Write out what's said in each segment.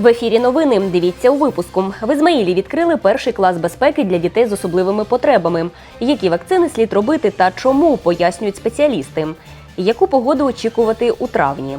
В ефірі новини дивіться у випуску. В Ізмаїлі відкрили перший клас безпеки для дітей з особливими потребами. Які вакцини слід робити та чому пояснюють спеціалісти. Яку погоду очікувати у травні?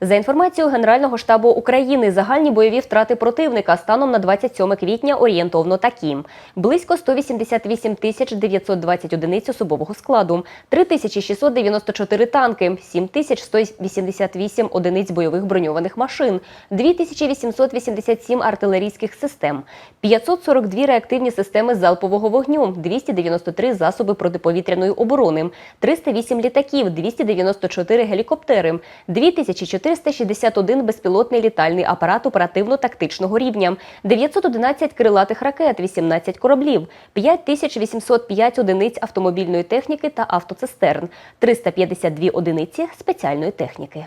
За інформацією Генерального штабу України, загальні бойові втрати противника станом на 27 квітня орієнтовно такі: близько 188 тисяч 920 одиниць особового складу, 3694 танки, 7188 одиниць бойових броньованих машин, 2887 артилерійських систем, 542 реактивні системи залпового вогню, 293 засоби протиповітряної оборони, 308 літаків, 294 гелікоптери, 2461 безпілотний літальний апарат оперативно-тактичного рівня, 911 крилатих ракет, 18 кораблів, 5805 одиниць автомобільної техніки та автоцистерн, 352 одиниці спеціальної техніки.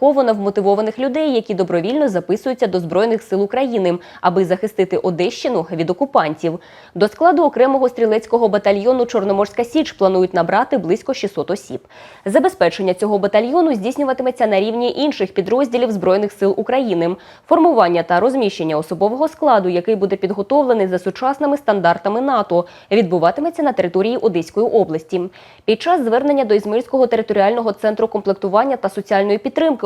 на вмотивованих людей, які добровільно записуються до Збройних сил України, аби захистити Одещину від окупантів. До складу окремого стрілецького батальйону Чорноморська Січ планують набрати близько 600 осіб. Забезпечення цього батальйону здійснюватиметься на рівні інших підрозділів Збройних сил України. Формування та розміщення особового складу, який буде підготовлений за сучасними стандартами НАТО, відбуватиметься на території Одеської області. Під час звернення до Ізмаїльського територіального центру комплектування та соціальної підтримки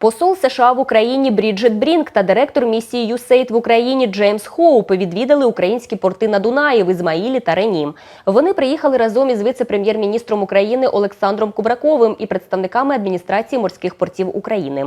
Посол США в Україні Бріджит Брінк та директор місії USAID в Україні Джеймс Хоуп відвідали українські порти на Дунаї в Ізмаїлі та Рені. Вони приїхали разом із віце-прем'єр-міністром України Олександром Кубраковим і представниками адміністрації морських портів України.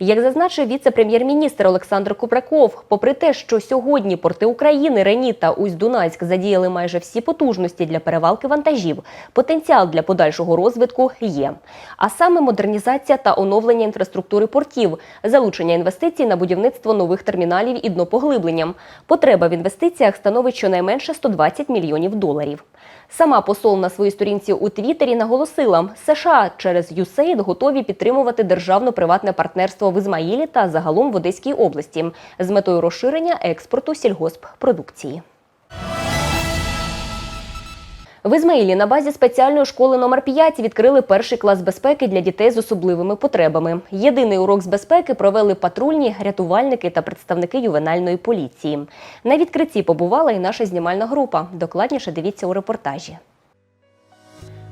Як зазначив віце-прем'єр-міністр Олександр Кубраков, попри те, що сьогодні порти України, Рені та Усть-Дунайськ задіяли майже всі потужності для перевалки вантажів, потенціал для подальшого розвитку є. А саме модернізація та оновлення інфраструктури портів, залучення інвестицій на будівництво нових терміналів і днопоглибленням. Потреба в інвестиціях становить щонайменше 120 мільйонів доларів. Сама посол на своїй сторінці у Твіттері наголосила, США через USAID готові підтримувати державно-приватне партнерство в Ізмаїлі та загалом в Одеській області з метою розширення експорту сільгосппродукції. В Ізмаїлі на базі спеціальної школи номер 5 відкрили перший клас безпеки для дітей з особливими потребами. Єдиний урок з безпеки провели патрульні, рятувальники та представники ювенальної поліції. На відкритті побувала і наша знімальна група. Докладніше дивіться у репортажі.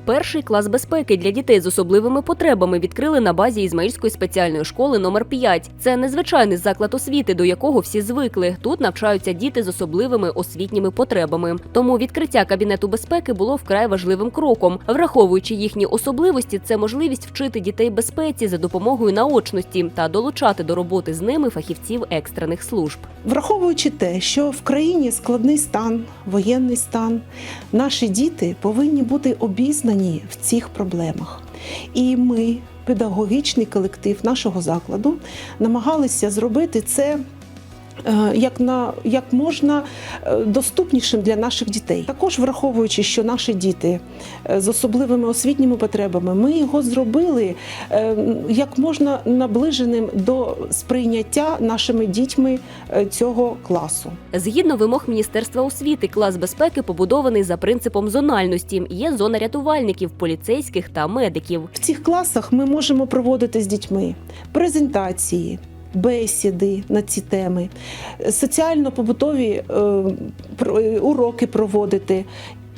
Перший клас безпеки для дітей з особливими потребами відкрили на базі Ізмаїльської спеціальної школи номер 5 Це незвичайний заклад освіти, до якого всі звикли. Тут навчаються діти з особливими освітніми потребами. Тому відкриття кабінету безпеки було вкрай важливим кроком. Враховуючи їхні особливості, це можливість вчити дітей безпеці за допомогою наочності та долучати до роботи з ними фахівців екстрених служб. Враховуючи те, що в країні складний стан, воєнний стан, наші діти повинні бути обізнані в цих проблемах. І ми, педагогічний колектив нашого закладу, намагалися зробити це. Е, Як на як можна е, доступнішим для наших дітей, також враховуючи, що наші діти е, з особливими освітніми потребами, ми його зробили як можна наближеним до сприйняття нашими дітьми цього класу. Згідно вимог Міністерства освіти, клас безпеки побудований за принципом зональності. Є зона рятувальників, поліцейських та медиків. В цих класах ми можемо проводити з дітьми презентації. Бесіди на ці теми, соціально-побутові е, е, уроки проводити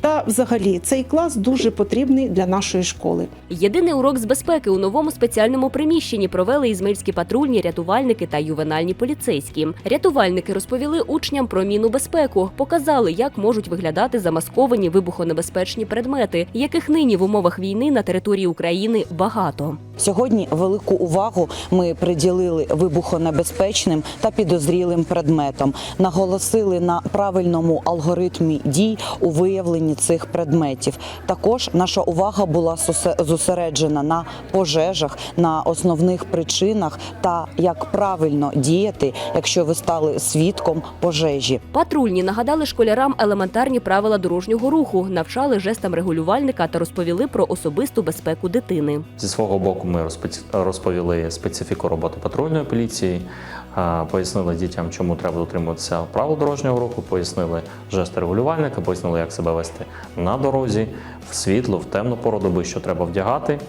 Та взагалі цей клас дуже потрібний для нашої школи. Єдиний урок з безпеки у новому спеціальному приміщенні провели ізмельські патрульні, рятувальники та ювенальні поліцейські. Рятувальники розповіли учням про мінну безпеку, показали, як можуть виглядати замасковані вибухонебезпечні предмети, яких нині в умовах війни на території України багато. Сьогодні велику увагу ми приділили вибухонебезпечним та підозрілим предметам, наголосили на правильному алгоритмі дій у виявленні цих предметів. Також наша увага була зосереджена на пожежах, на основних причинах та як правильно діяти, якщо ви стали свідком пожежі. Патрульні нагадали школярам елементарні правила дорожнього руху, навчали жестам регулювальника та розповіли про особисту безпеку дитини. Зі свого боку, ми розповіли специфіку роботи патрульної поліції, пояснили дітям, чому треба дотримуватися правил дорожнього руху, пояснили жести регулювальника, пояснили, як себе вести на дорозі, в світло, в темну пору доби, що треба вдягати.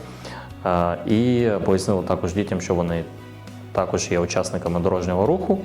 І пояснили також дітям, що вони також є учасниками дорожнього руху,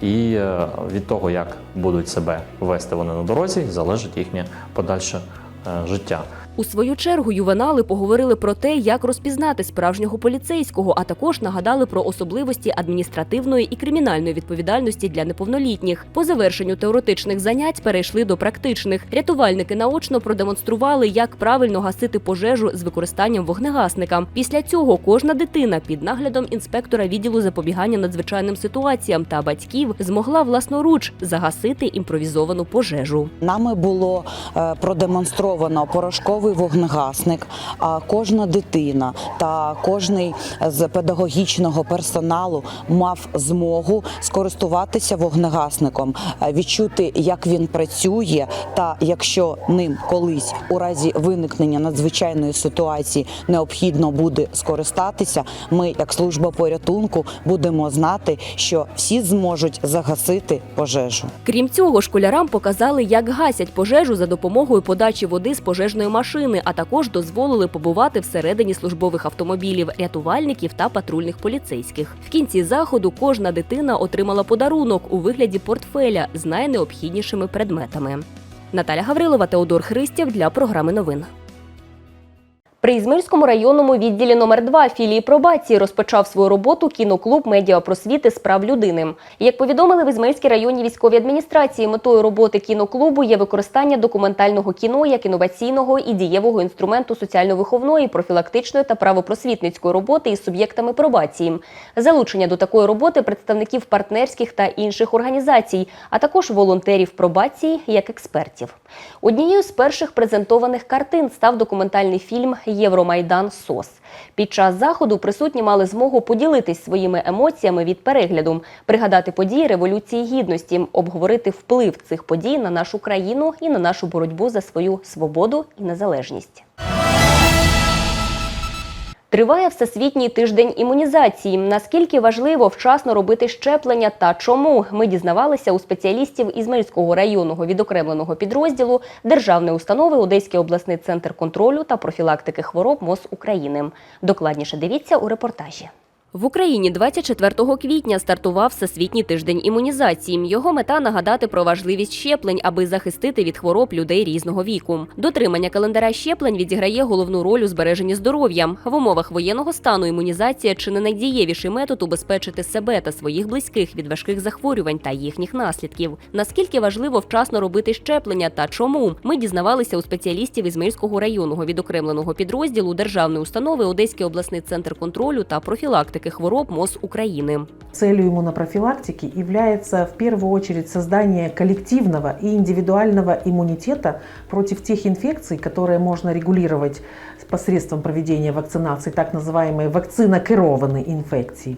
і е, від того, як будуть себе вести вони на дорозі, залежить їхнє подальше е, життя. У свою чергу ювенали поговорили про те, як розпізнати справжнього поліцейського, а також нагадали про особливості адміністративної і кримінальної відповідальності для неповнолітніх. По завершенню теоретичних занять перейшли до практичних. Рятувальники наочно продемонстрували, як правильно гасити пожежу з використанням вогнегасника. Після цього кожна дитина під наглядом інспектора відділу запобігання надзвичайним ситуаціям та батьків змогла власноруч загасити імпровізовану пожежу. Нами було е, продемонстровано порошковий вогнегасник. А кожна дитина та кожний з педагогічного персоналу мав змогу скористуватися вогнегасником, е, відчути, як він працює, та якщо ним колись у разі виникнення надзвичайної ситуації необхідно буде скористатися, ми, як служба порятунку, будемо знати, що всі зможуть загасити пожежу. Крім цього, школярам показали, як гасять пожежу за допомогою подачі води з пожежної машини, а також дозволили побувати всередині службових автомобілів, рятувальників та патрульних поліцейських. В кінці заходу кожна дитина отримала подарунок у вигляді портфеля з найнеобхіднішими предметами. Наталя Гаврилова, Теодор Христєв для програми новин. При Ізмельському районному відділі номер 2 філії пробації розпочав свою роботу кіноклуб медіапросвіти з прав людини. Як повідомили в Ізмельській районній військовій адміністрації, метою роботи кіноклубу є використання документального кіно як інноваційного і дієвого інструменту соціально-виховної, профілактичної та правопросвітницької роботи із суб'єктами пробації, залучення до такої роботи представників партнерських та інших організацій, а також волонтерів пробації як експертів. Однією з перших презентованих картин став документальний фільм Євромайдан СОС. Під час заходу присутні мали змогу поділитись своїми емоціями від перегляду, пригадати події Революції Гідності, обговорити вплив цих подій на нашу країну і на нашу боротьбу за свою свободу і незалежність. Триває всесвітній тиждень імунізації. Наскільки важливо вчасно робити щеплення та чому ми дізнавалися у спеціалістів Ізмельського районного відокремленого підрозділу Державної установи Одеський обласний центр контролю та профілактики хвороб МОЗ України. Докладніше дивіться у репортажі. В Україні 24 квітня стартував Всесвітній тиждень імунізації. Його мета нагадати про важливість щеплень, аби захистити від хвороб людей різного віку. Дотримання календаря щеплень відіграє головну роль у збереженні здоров'я. В умовах воєнного стану імунізація чи не найдієвіший метод убезпечити себе та своїх близьких від важких захворювань та їхніх наслідків. Наскільки важливо вчасно робити щеплення та чому ми дізнавалися у спеціалістів Ізмельського районного відокремленого підрозділу Державної установи Одеський обласний центр контролю та профілактики хвороб МОЗ України. Целью иммунопрофилактики является в первую очередь создание коллективного и индивидуального иммунитета против тех инфекций, которые можно регулировать посредством проведения вакцинации, так называемые вакцинокерованные инфекции,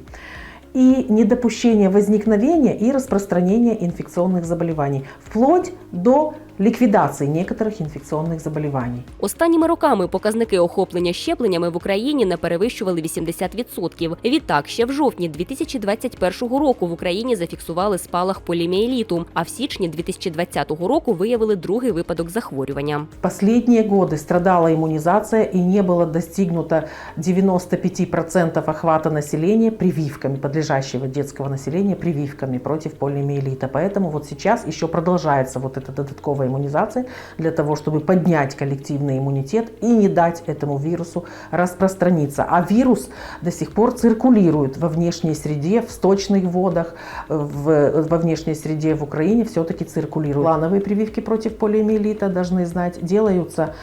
и недопущение возникновения и распространения инфекционных заболеваний, вплоть до ликвидации некоторых инфекционных заболеваний. Останніми роками показники охоплення щепленнями в Україні не перевищували 80%. Відтак, ще в жовтні 2021 року в Україні зафіксували спалах поліміеліту, а в січні 2020 року виявили другий випадок захворювання. В последние годы страдала иммунизация и не было достигнуто 95% охвата населения прививками, подлежащего детского населения прививками против полиомиелита. Поэтому вот сейчас еще продолжается вот эта додатковая иммунизация для того, чтобы поднять коллективный иммунитет и не дать этому вирусу распространиться. А вирус до сих пор циркулирует во внешней среде, в сточных водах, в, во внешней среде в Украине все-таки циркулирует. Плановые прививки против полиомиелита, должны знать, делаются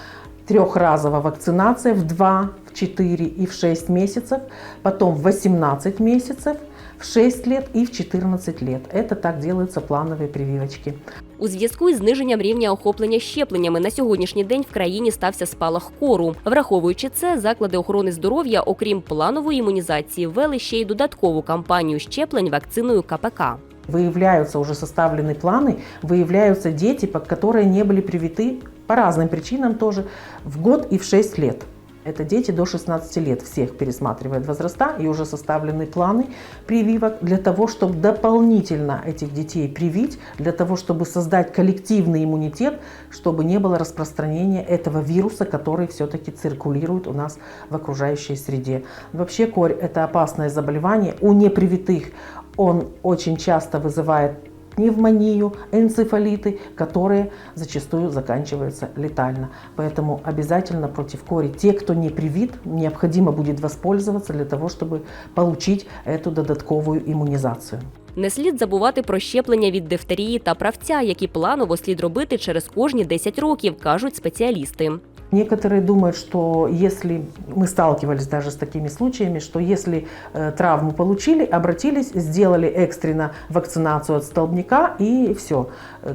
трехразовая вакцинация в 2, в 4 и в 6 месяцев, потом в 18 месяцев, в 6 лет и в 14 лет. Это так делаются плановые прививочки. У зв'язку із зниженням рівня охоплення щепленнями на сьогоднішній день в країні стався спалах кору. Враховуючи це, заклади охорони здоров'я, окрім планової імунізації, ввели ще й додаткову кампанію щеплень вакциною КПК. Выявляются уже составлены планы, выявляются дети, по- которые не были привиты по разным причинам тоже в год и в 6 лет. Это дети до 16 лет, всех пересматривает возраста, и уже составлены планы прививок для того, чтобы дополнительно этих детей привить, для того, чтобы создать коллективный иммунитет, чтобы не было распространения этого вируса, который все-таки циркулирует у нас в окружающей среде. Вообще корь – это опасное заболевание. У непривитых он очень часто вызывает пневмонию, энцефалиты, которые зачастую заканчиваются летально. Поэтому обязательно против кори те, кто не привит, необходимо будет воспользоваться для того, чтобы получить эту додатковую иммунизацию. Не слід забувати про щеплення від дифтерії та правця, які планово слід робити через кожні 10 років, кажуть спеціалісти. Некоторые думают, что если мы сталкивались даже с такими случаями, что если э, травму получили, обратились, сделали экстренно вакцинацию от столбняка и все,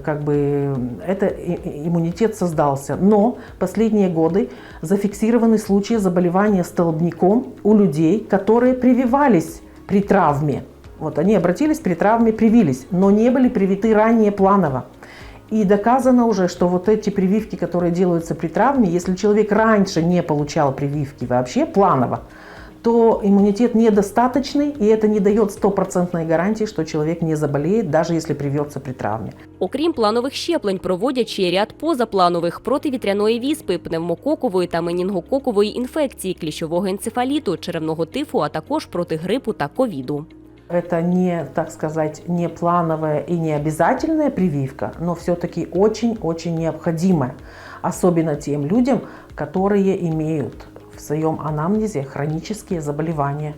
как бы э, это иммунитет создался. Но последние годы зафиксированы случаи заболевания столбняком у людей, которые прививались при травме. Вот они обратились при травме, привились, но не были привиты ранее планово. И доказано уже, что вот эти прививки, которые делаются при травме, если человек раньше не получал прививки вообще планово, то иммунитет недостаточный, и это не дает стопроцентной гарантии, что человек не заболеет, даже если привьется при травме. Окрім планових щеплень, проводять ще й ряд позапланових проти вітряної віспи, пневмококової та менінгококової інфекції, кліщового енцефаліту, черевного тифу, а також проти грипу та ковіду. Это не, так сказать, не плановая и не обязательная прививка, но все-таки очень-очень необходимая, особенно тем людям, которые имеют в своем анамнезе хронические заболевания,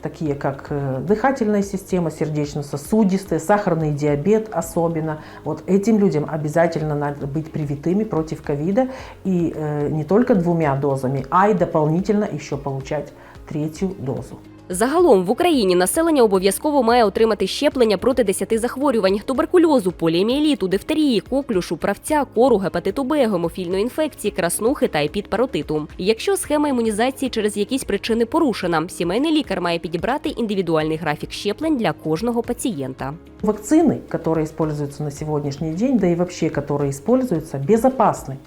такие как э, дыхательная система, сердечно-сосудистая, сахарный диабет особенно. Вот этим людям обязательно надо быть привитыми против ковида и э, не только двумя дозами, а и дополнительно еще получать третью дозу. Загалом в Україні населення обов'язково має отримати щеплення проти 10 захворювань: туберкульозу, поліоміеліту, дифтерії, коклюшу, правця, кору, гепатиту Б, гемофільної інфекції, краснухи та епідпаротиту. Якщо схема імунізації через якісь причини порушена, сімейний лікар має підібрати індивідуальний графік щеплень для кожного пацієнта. Вакцины, которые используются на сегодняшний день, да и вообще которые используются, безопасны.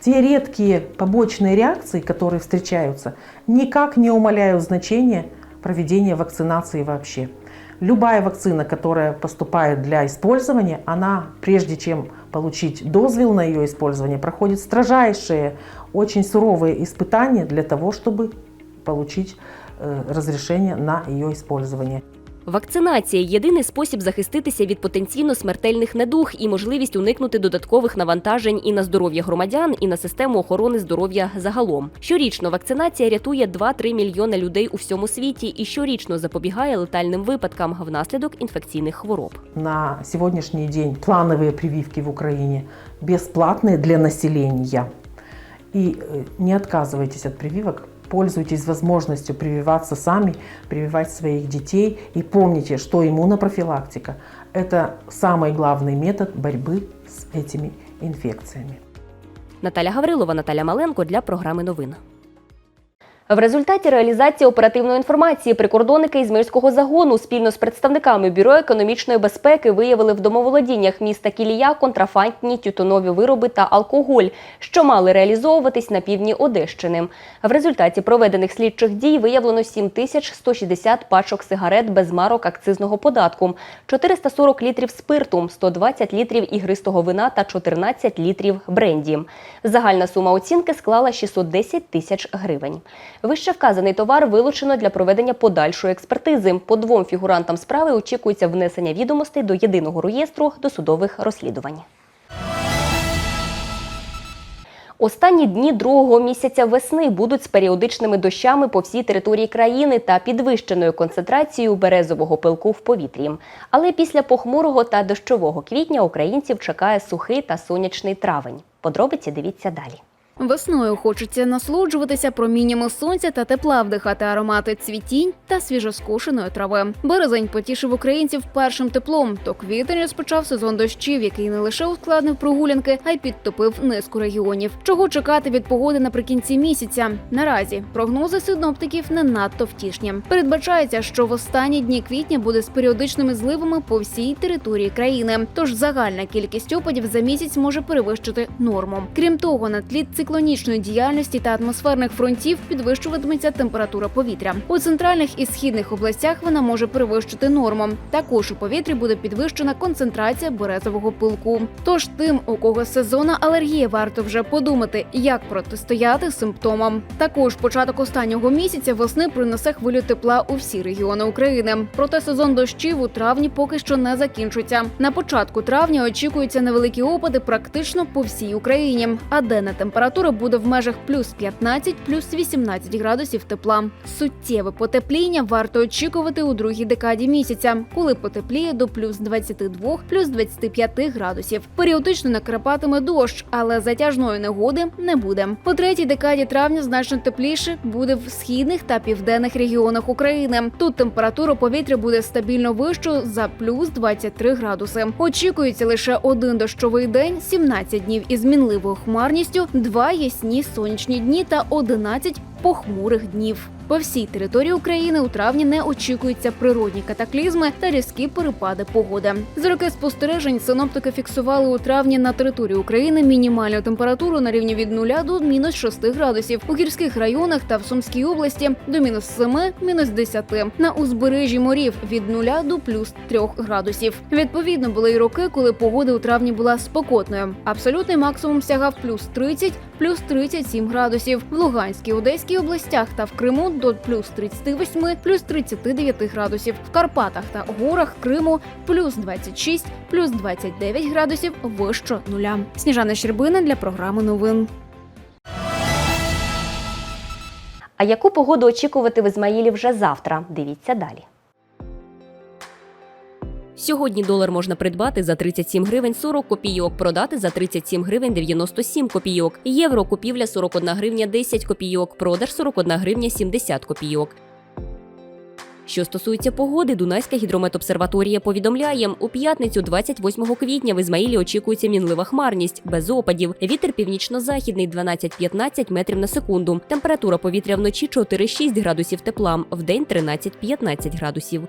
Те редкие побочные реакции, которые встречаются, никак не умаляют значение Проведения вакцинации вообще. Любая вакцина, которая поступает для использования, она, прежде чем получить дозвел на ее использование, проходит строжайшие, очень суровые испытания для того, чтобы получить э, разрешение на ее использование. Вакцинація єдиний спосіб захиститися від потенційно смертельних недуг і можливість уникнути додаткових навантажень і на здоров'я громадян, і на систему охорони здоров'я загалом. Щорічно вакцинація рятує 2-3 мільйони людей у всьому світі і щорічно запобігає летальним випадкам внаслідок інфекційних хвороб. На сегодняшний день плановые прививки в Украине бесплатные для населения. И э, не отказывайтесь от прививок, пользуйтесь возможностью прививаться сами, прививать своих детей. И помните, что иммунопрофилактика – это самый главный метод борьбы с этими инфекциями. Наталя Гаврилова, Наталя Маленко для програми новин. В результаті реалізації оперативної інформації прикордонники Ізмирського загону спільно з представниками Бюро економічної безпеки виявили в домоволодіннях міста Кілія контрафактні тютюнові вироби та алкоголь, що мали реалізовуватись на півдні Одещини. В результаті проведених слідчих дій виявлено 7160 пачок сигарет без марок акцизного податку, 440 літрів спирту, 120 літрів ігристого вина та 14 літрів бренді. Загальна сума оцінки склала 610 тисяч гривень. Вище вказаний товар вилучено для проведення подальшої експертизи. По двом фігурантам справи очікується внесення відомостей до єдиного реєстру досудових розслідувань. Останні дні другого місяця весни будуть з періодичними дощами по всій території країни та підвищеною концентрацією березового пилку в повітрі. Але після похмурого та дощового квітня українців чекає сухий та сонячний травень. Подробиці дивіться далі. Весною хочеться насолоджуватися проміннями сонця та тепла, вдихати аромати цвітінь та свіжоскошеної трави. Березень потішив українців першим теплом. То квітень розпочав сезон дощів, який не лише ускладнив прогулянки, а й підтопив низку регіонів. Чого чекати від погоди наприкінці місяця? Наразі прогнози синоптиків не надто втішні. Передбачається, що в останні дні квітня буде з періодичними зливами по всій території країни. Тож загальна кількість опадів за місяць може перевищити норму. Крім того, на тлі циклонічної діяльності та атмосферних фронтів підвищуватиметься температура повітря. У центральних і східних областях вона може перевищити норму. Також у повітрі буде підвищена концентрація березового пилку. Тож тим, у кого сезонна алергія, варто вже подумати, як протистояти симптомам. Також початок останнього місяця весни принесе хвилю тепла у всі регіони України. Проте сезон дощів у травні поки що не закінчується. На початку травня очікуються невеликі опади практично по всій Україні, а денна температура буде в межах плюс 15, плюс 18 градусів тепла. Суттєве потепління варто очікувати у другій декаді місяця, коли потепліє до плюс 22, плюс 25 градусів. Періодично накрапатиме дощ, але затяжної негоди не буде. У третій декаді травня значно тепліше буде в східних та південних регіонах України. Тут температура повітря буде стабільно вищою за плюс 23 градуси. Очікується лише один дощовий день, 17 днів із мінливою хмарністю, два ясні сонячні дні та 11 похмурих днів. По всій території України у травні не очікуються природні катаклізми та різкі перепади погоди. За роки спостережень синоптики фіксували у травні на території України мінімальну температуру на рівні від 0 до мінус 6 градусів. У гірських районах та в Сумській області до мінус 7, мінус 10. На узбережжі морів від 0 до плюс 3 градусів. Відповідно, були й роки, коли погода у травні була спокотною. Абсолютний максимум сягав плюс 30, плюс 37 градусів. В Луганській, Одеській областях та в Криму до плюс 38, плюс 39 градусів. В Карпатах та горах Криму плюс 26, плюс 29 градусів вище нуля. Сніжана Щербина для програми новин. А яку погоду очікувати в Ізмаїлі вже завтра? Дивіться далі. Сьогодні долар можна придбати за 37 гривень 40 копійок, продати за 37 гривень 97 копійок. Євро купівля 41 гривня 10 копійок, продаж 41 гривня 70 копійок. Що стосується погоди, Дунайська гідрометобсерваторія повідомляє, у п'ятницю 28 квітня в Ізмаїлі очікується мінлива хмарність, без опадів. Вітер північно-західний 12-15 метрів на секунду. Температура повітря вночі 4-6 градусів тепла, вдень 13-15 градусів.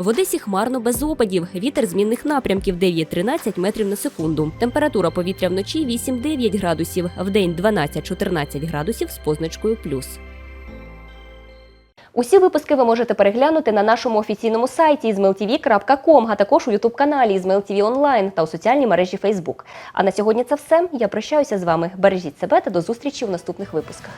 В Одесі хмарно без опадів. Вітер змінних напрямків 9-13 метрів на секунду. Температура повітря вночі 8-9 градусів, вдень 12-14 градусів з позначкою плюс. Усі випуски ви можете переглянути на нашому офіційному сайті izmailtv.com, а також у ютуб-каналі IzmailTV Онлайн та у соціальній мережі Facebook. А на сьогодні це все. Я прощаюся з вами. Бережіть себе та до зустрічі у наступних випусках.